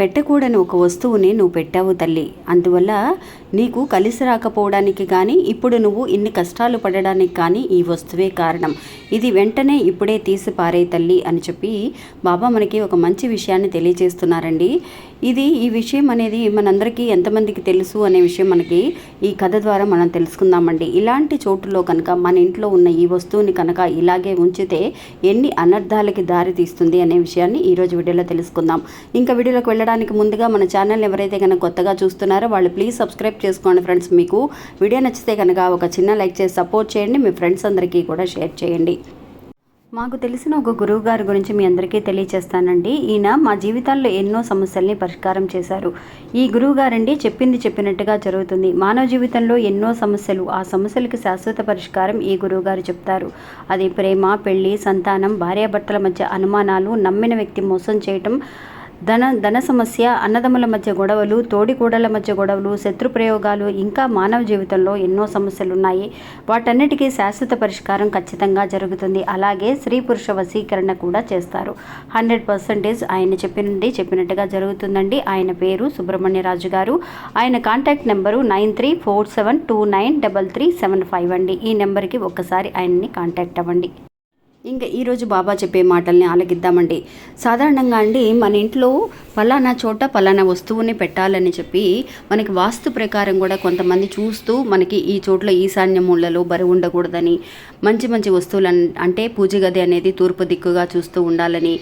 పెట్టకూడని ఒక వస్తువుని నువ్వు పెట్టావు తల్లి. అందువల్ల నీకు కలిసి రాకపోవడానికి కానీ ఇప్పుడు నువ్వు ఇన్ని కష్టాలు పడడానికి కానీ ఈ వస్తువే కారణం. ఇది వెంటనే ఇప్పుడే తీసి పారే తల్లి అని చెప్పి బాబా మనకి ఒక మంచి విషయాన్ని తెలియజేస్తున్నారండి. ఇది ఈ విషయం అనేది మనందరికీ ఎంతమందికి తెలుసు అనే విషయం మనకి ఈ కథ ద్వారా మనం తెలుసుకుందామండి. ఇలాంటి చోటులో కనుక మన ఇంట్లో ఉన్న ఈ వస్తువుని కనుక ఇలాగే ఉంచితే ఎన్ని అనర్థాలకి దారి తీస్తుంది అనే విషయాన్ని ఈరోజు వీడియోలో తెలుసుకుందాం. ఇంకా వీడియోలోకి వెళ్ళడానికి ముందుగా మన ఛానల్ ఎవరైతే కనుక కొత్తగా చూస్తున్నారో వాళ్ళు ప్లీజ్ సబ్స్క్రైబ్ చేసుకోండి ఫ్రెండ్స్. మీకు వీడియో నచ్చితే కనుక ఒక చిన్న లైక్ చేసి సపోర్ట్ చేయండి. మీ ఫ్రెండ్స్ అందరికీ కూడా షేర్ చేయండి. మాకు తెలిసిన ఒక గురువు గారి గురించి మీ అందరికీ తెలియచేస్తానండి. ఈయన మా జీవితాల్లో ఎన్నో సమస్యల్ని పరిష్కారం చేశారు. ఈ గురువు గారండి చెప్పింది చెప్పినట్టుగా జరుగుతుంది. మానవ జీవితంలో ఎన్నో సమస్యలు ఆ సమస్యలకు శాశ్వత పరిష్కారం ఈ గురువు గారు చెప్తారు. అది ప్రేమ పెళ్ళి సంతానం భార్యాభర్తల మధ్య అనుమానాలు నమ్మిన వ్యక్తి మోసం చేయటం ధన ధన సమస్య అన్నదమ్ముల మధ్య గొడవలు తోడికోడల మధ్య గొడవలు శత్రు ప్రయోగాలు ఇంకా మానవ జీవితంలో ఎన్నో సమస్యలు ఉన్నాయి వాటన్నిటికీ శాశ్వత పరిష్కారం ఖచ్చితంగా జరుగుతుంది. అలాగే స్త్రీ పురుష వశీకరణ కూడా చేస్తారు. హండ్రెడ్ పర్సెంటేజ్ ఆయన చెప్పినండి చెప్పినట్టుగా జరుగుతుందండి. ఆయన పేరు సుబ్రహ్మణ్యరాజు గారు. ఆయన contact number nine three four seven two nine double three seven five అండి. ఈ నెంబర్కి ఒక్కసారి ఆయన్ని కాంటాక్ట్ అవ్వండి. ఇంకా ఈరోజు బాబా చెప్పే మాటల్ని ఆలకిద్దామండి. సాధారణంగా అండి మన ఇంట్లో పలానా చోట పలానా వస్తువుని పెట్టాలని చెప్పి మనకి వాస్తు ప్రకారం కూడా కొంతమంది చూస్తూ మనకి ఈ చోట్ల ఈశాన్య మూలలో బరువు ఉండకూడదని మంచి మంచి వస్తువులు అంటే పూజ గది అనేది తూర్పు దిక్కుగా చూస్తూ ఉండాలని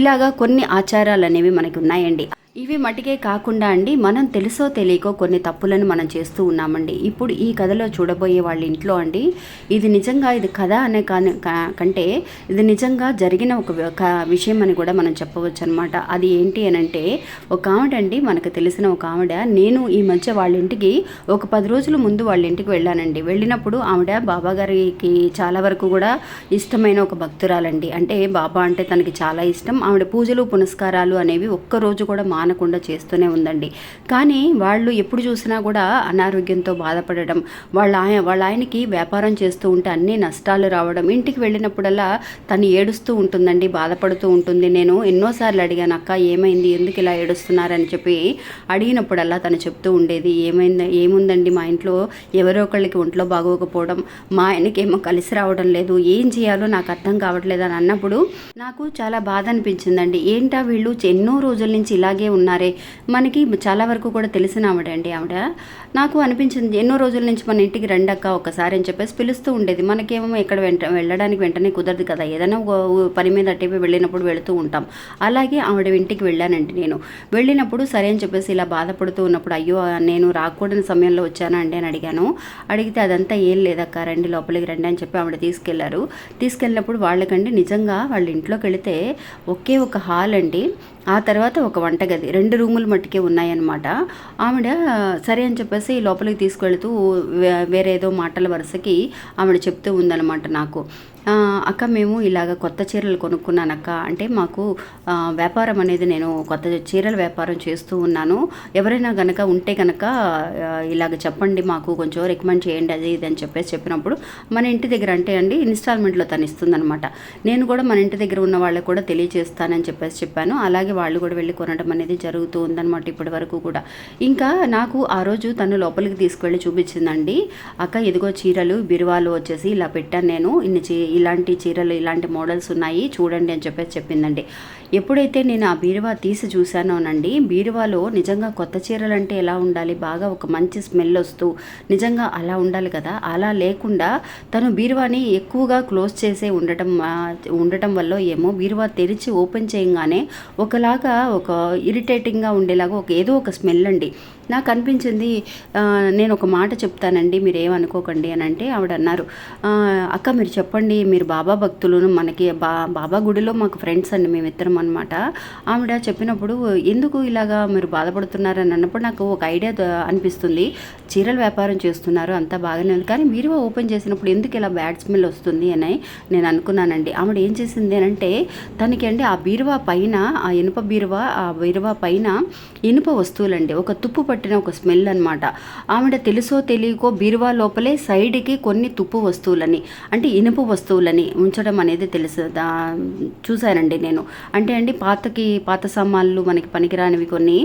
ఇలాగా కొన్ని ఆచారాలు అనేవి మనకి ఉన్నాయండి. ఇవి మటుకే కాకుండా అండి మనం తెలుసో తెలియకో కొన్ని తప్పులను మనం చేస్తూ ఉన్నామండి. ఇప్పుడు ఈ కథలో చూడబోయే వాళ్ళ ఇంట్లో అండి ఇది నిజంగా ఇది కథ అనే కా- కంటే ఇది నిజంగా జరిగిన ఒక విషయం అని కూడా మనం చెప్పవచ్చు అనమాట అది ఏంటి అని అంటే ఒక ఆవిడ అండి మనకు తెలిసిన ఒక ఆవిడ నేను ఈ మధ్య వాళ్ళ ఇంటికి ఒక పది రోజుల ముందు వాళ్ళ ఇంటికి వెళ్ళానండి. వెళ్ళినప్పుడు ఆవిడ బాబా గారికి చాలా వరకు కూడా ఇష్టమైన ఒక భక్తురాలండి. అంటే బాబా అంటే తనకి చాలా ఇష్టం. ఆవిడ పూజలు పునస్కారాలు అనేవి ఒక్క రోజు కూడా మానకుండా చేస్తూనే ఉందండి. కానీ వాళ్ళు ఎప్పుడు చూసినా కూడా అనారోగ్యంతో బాధపడడం వాళ్ళ ఆయన వాళ్ళ ఆయనకి వ్యాపారం చేస్తూ ఉంటే అన్ని నష్టాలు రావడం ఇంటికి వెళ్ళినప్పుడల్లా తను ఏడుస్తూ ఉంటుందండి బాధపడుతూ ఉంటుంది. నేను ఎన్నోసార్లు అడిగాను అక్క ఏమైంది? ఎందుకు ఇలా ఏడుస్తున్నారని చెప్పి అడిగినప్పుడల్లా తను చెప్తూ ఉండేది ఏమైంది? ఏముందండి మా ఇంట్లో ఎవరో ఒకళ్ళకి ఒంట్లో బాగోకపోవడం మా ఆయనకి ఏమో కలిసి రావడం లేదు ఏం చేయాలో నాకు అర్థం కావట్లేదు అని అన్నప్పుడు నాకు చాలా బాధ అనిపించిందండి. ఏంటా వీళ్ళు? ఎన్నో రోజుల నుంచి ఇలాగే ఉన్నారే. మనకి చాలా వరకు కూడా తెలిసిన ఆవిడ అండి ఆవిడ. నాకు అనిపించింది ఎన్నో రోజుల నుంచి మన ఇంటికి రండక్క ఒకసారి అని చెప్పేసి పిలుస్తూ ఉండేది. మనకేమో ఇక్కడ వెంట వెళ్ళడానికి వెంటనే కుదరదు కదా. ఏదైనా పని మీద అట్టేపి వెళ్ళినప్పుడు వెళుతూ ఉంటాం. అలాగే ఆవిడ ఇంటికి వెళ్ళానండి నేను. వెళ్ళినప్పుడు సరే అని చెప్పేసి ఇలా బాధపడుతూ ఉన్నప్పుడు అయ్యో నేను రాకూడని సమయంలో వచ్చానా అండి? అని అడిగాను. అడిగితే అదంతా ఏం లేదక్క రండి లోపలికి రండి అని చెప్పి ఆవిడ తీసుకెళ్ళారు. తీసుకెళ్ళినప్పుడు వాళ్ళకండి నిజంగా వాళ్ళ ఇంట్లోకి వెళితే ఒకే ఒక హాల్ అండి. ఆ తర్వాత ఒక వంటగది. రెండు రూములు మట్టుకే ఉన్నాయన్నమాట. ఆవిడ సరే అని చెప్పేసి లోపలికి తీసుకెళ్తూ వేరేదో మాటల వరుసకి ఆవిడ చెప్తూ ఉందన్నమాట నాకు. అక్క మేము ఇలాగ కొత్త చీరలు కొనుక్కున్నాను అక్క. అంటే మాకు వ్యాపారం అనేది నేను కొత్త చీరల వ్యాపారం చేస్తూ ఉన్నాను. ఎవరైనా గనక ఉంటే గనక ఇలాగ చెప్పండి మాకు కొంచెం రికమెండ్ చేయండి అది ఇది అని చెప్పేసి చెప్పినప్పుడు మన ఇంటి దగ్గర అంటే అండి ఇన్స్టాల్మెంట్లో తను ఇస్తుందనమాట నేను కూడా మన ఇంటి దగ్గర ఉన్న వాళ్ళకి కూడా తెలియజేస్తానని చెప్పేసి చెప్పాను. అలాగే వాళ్ళు కూడా వెళ్ళి కొనడం అనేది జరుగుతూ ఉందన్నమాట ఇప్పటి వరకు కూడా. ఇంకా నాకు ఆ రోజు తను లోపలికి తీసుకెళ్ళి చూపించిందండి. అక్క ఇదిగో చీరలు బిరువాలు వచ్చేసి ఇలా పెట్టాను నేను. ఇన్ని చీ ఇలాంటి చీరలు ఇలాంటి మోడల్స్ ఉన్నాయి. చూడండి అని చెప్పేసి చెప్పిందండి. ఎప్పుడైతే నేను ఆ బీరువా తీసి చూశానోనండి బీరువాలో నిజంగా కొత్త చీరలు అంటే ఎలా ఉండాలి? బాగా ఒక మంచి స్మెల్ వస్తూ నిజంగా అలా ఉండాలి కదా? అలా లేకుండా తను బీరువాని ఎక్కువగా క్లోజ్ చేసే ఉండటం ఉండటం వల్ల ఏమో బీరువా తెరిచి ఓపెన్ చేయగానే ఒకలాగా ఒక ఇరిటేటింగ్గా ఉండేలాగా ఒక ఏదో ఒక స్మెల్ అండి. నాకు అనిపించింది నేను ఒక మాట చెప్తానండి మీరు ఏమనుకోకండి అని అంటే ఆవిడ అన్నారు. అక్క మీరు చెప్పండి మీరు బాబా భక్తులను మనకి బా బాబా గుడిలో మాకు ఫ్రెండ్స్ అండి మేమిద్దరం అనమాట ఆవిడ చెప్పినప్పుడు ఎందుకు ఇలాగా మీరు బాధపడుతున్నారు అని అన్నప్పుడు నాకు ఒక ఐడియా అనిపిస్తుంది. చీరల వ్యాపారం చేస్తున్నారు అంతా బాగానే ఉంది. కానీ బీరువా ఓపెన్ చేసినప్పుడు ఎందుకు ఇలా బ్యాడ్ స్మెల్ వస్తుంది అని నేను అనుకున్నానండి. ఆవిడ ఏం చేసింది అని అంటే తనకి అండి ఆ బీరువా పైన ఆ ఇనుప బీరువా ఆ బీరువా పైన ఇనుప వస్తువులండి ఒక తుప్పు పట్టిన ఒక స్మెల్ అనమాట ఆవిడ తెలుసో తెలియకో బీరువా లోపలే సైడ్కి కొన్ని తుప్పు వస్తువులని అంటే ఇనుప వస్తువులని ఉంచడం అనేది తెలుసు దా- చూశానండి నేను. అంటే అండి పాతకి పాత సామాన్లు మనకి పనికిరానివి కొన్ని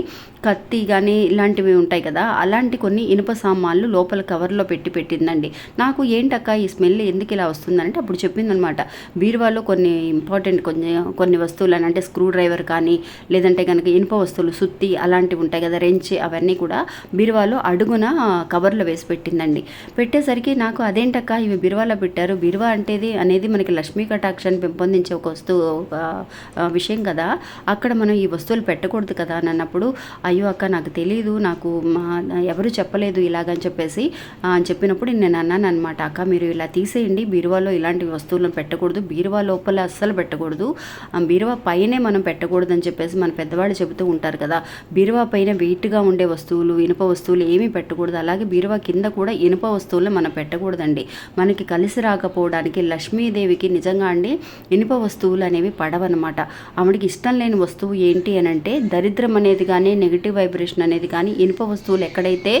కత్తి కానీ ఇలాంటివి ఉంటాయి కదా అలాంటి కొన్ని ఇనుప సామాన్లు లోపల కవర్లో పెట్టి పెట్టిందండి. నాకు ఏంటక్క ఈ స్మెల్ ఎందుకు ఇలా వస్తుందంటే అప్పుడు చెప్పిందనమాట బీరువాలో కొన్ని ఇంపార్టెంట్ కొన్ని కొన్ని వస్తువులు అని అంటే స్క్రూ డ్రైవర్ కానీ లేదంటే కనుక ఇనుప వస్తువులు సుత్తి అలాంటివి ఉంటాయి కదా రెంచ్ అవన్నీ కూడా బీరువాలో అడుగున కవర్లో వేసి పెట్టిందండి. పెట్టేసరికి నాకు అదేంటక్క ఇవి బీరువాలో పెట్టారు? బీరువా అంటేది అనేది మనకి లక్ష్మీ కటాక్షాన్ని పెంపొందించే ఒక వస్తువు విషయం కదా. అక్కడ మనం ఈ వస్తువులు పెట్టకూడదు కదా అని అన్నప్పుడు అయ్యో అక్క నాకు తెలియదు నాకు మా ఎవరు చెప్పలేదు ఇలాగని చెప్పేసి అని చెప్పినప్పుడు నేను అన్నాను అనమాట అక్క మీరు ఇలా తీసేయండి బీరువాలో ఇలాంటి వస్తువులను పెట్టకూడదు బీరువా లోపల అస్సలు పెట్టకూడదు బీరువా పైనే మనం పెట్టకూడదు అని చెప్పేసి మన పెద్దవాళ్ళు చెబుతూ ఉంటారు కదా బీరువా పైన వెయిట్గా ఉండే వస్తువులు ఇనుప వస్తువులు ఏమీ పెట్టకూడదు. అలాగే బీరువా కింద కూడా ఇనుప వస్తువులను మనం పెట్టకూడదండి. మనకి కలిసి రాకపోవడానికి లక్ష్మీదేవికి నిజంగా అండి ఇనుప వస్తువులు అనేవి పడవన్నమాట. ఆవిడకి ఇష్టం లేని వస్తువు ఏంటి అని అంటే దరిద్రం అనేది కానీ నెగిటివ్ వైబ్రేషన్ అనేది కానీ ఇనుప వస్తువులు ఎక్కడైతే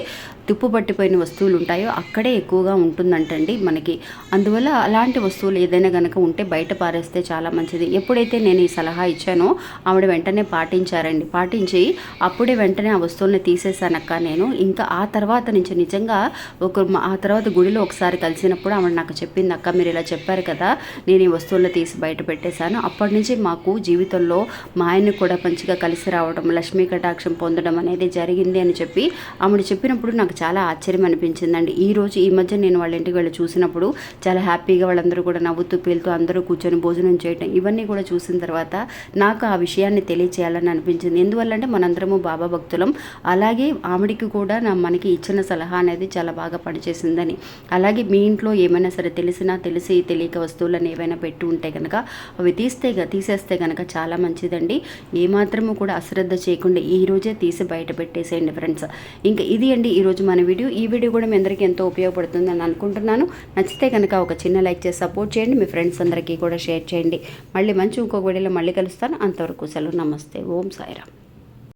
తుప్పు పట్టిపోయిన వస్తువులు ఉంటాయో అక్కడే ఎక్కువగా ఉంటుందంటండి మనకి. అందువల్ల అలాంటి వస్తువులు ఏదైనా కనుక ఉంటే బయట పారేస్తే చాలా మంచిది. ఎప్పుడైతే నేను ఈ సలహా ఇచ్చానో ఆవిడ వెంటనే పాటించారండి. పాటించి అప్పుడే వెంటనే ఆ వస్తువుల్ని తీసేశానక్క నేను. ఇంకా ఆ తర్వాత నుంచి నిజంగా ఒక ఆ తర్వాత గుడిలో ఒకసారి కలిసినప్పుడు ఆమె నాకు చెప్పింది అక్క మీరు ఇలా చెప్పారు కదా నేను ఈ వస్తువులను తీసి బయట పెట్టేశాను. అప్పటి నుంచి మాకు జీవితంలో మా ఆయన్ని కూడా మంచిగా కలిసి రావడం లక్ష్మీ కటాక్షం పొందడం అనేది జరిగింది అని చెప్పి ఆమెడు చెప్పినప్పుడు నాకు చాలా ఆశ్చర్యం అనిపించిందండి. ఈ రోజు ఈ మధ్య నేను వాళ్ళ ఇంటికి వెళ్ళి చూసినప్పుడు చాలా హ్యాపీగా వాళ్ళందరూ కూడా నవ్వుతూ పేలుతూ అందరూ కూర్చొని భోజనం చేయటం ఇవన్నీ కూడా చూసిన తర్వాత నాకు ఆ విషయాన్ని తెలియచేయాలని అనిపించింది. ఎందువల్లంటే మనందరము బాబా భక్తులం. అలాగే ఆవిడికి కూడా నా మనకి ఇచ్చిన సలహా అనేది చాలా బాగా పనిచేసిందని. అలాగే మీ ఇంట్లో ఏమైనా సరే తెలిసినా తెలిసి తెలియక వస్తువులను ఏవైనా పెట్టి ఉంటే కనుక అవి తీస్తే తీసేస్తే కనుక చాలా మంచిదండి. ఏమాత్రము కూడా అశ్రద్ధ చేయకుండా ఈ రోజే తీసి బయట పెట్టేసేయండి ఫ్రెండ్స్. ఇంకా ఇది అండి ఈరోజు మన వీడియో. ఈ వీడియో కూడా మీ అందరికీ ఎంతో ఉపయోగపడుతుందని అనుకుంటున్నాను. నచ్చితే కనుక ఒక చిన్న లైక్ చేసి సపోర్ట్ చేయండి. మీ ఫ్రెండ్స్ అందరికీ కూడా షేర్ చేయండి. మళ్ళీ మంచి ఇంకొక వీడియోలో మళ్ళీ కలుస్తాను. అంతవరకు సెలవు. నమస్తే. ఓం సాయిరామ్.